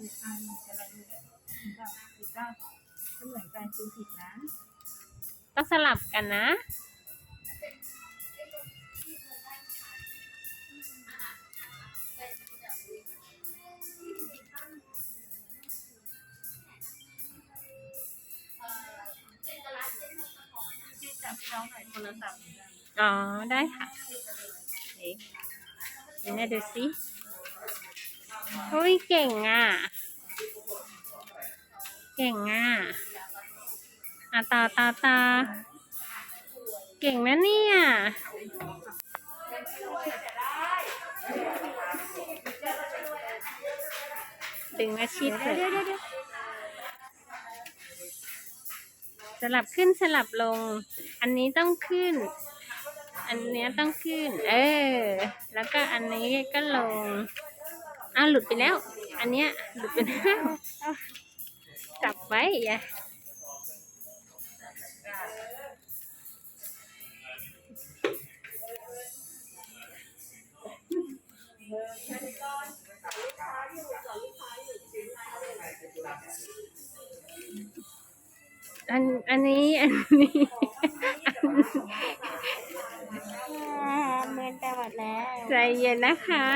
อันจะอะไรดูกับสิบเก้าก็เหมือนกันคือผิดนะต้องสลับกันนะ ที่จับน้องหน่อยโทรศัพท์เหมือนกันอ๋อ ได้ค่ะเอ๊ะเดี๋ยวแม่ดูสิ เฮ้ยเก่งอะ เก่งอะอะตาตาตา เก่งนะเนี่ยดึงมาชิดเถอะสลับขึ้นสลับลง อันนี้ต้องขึ้น อันนี้ต้องขึ้น เออ แล้วก็อันนี้ก็ลง อ้าวหลุดไปแล้ว อันเนี้ยหลุดไปแล้วจับไว้อย่าอันอันนี้อันนี้เมือนไปหมดแล้ว ใจเย็นนะคะ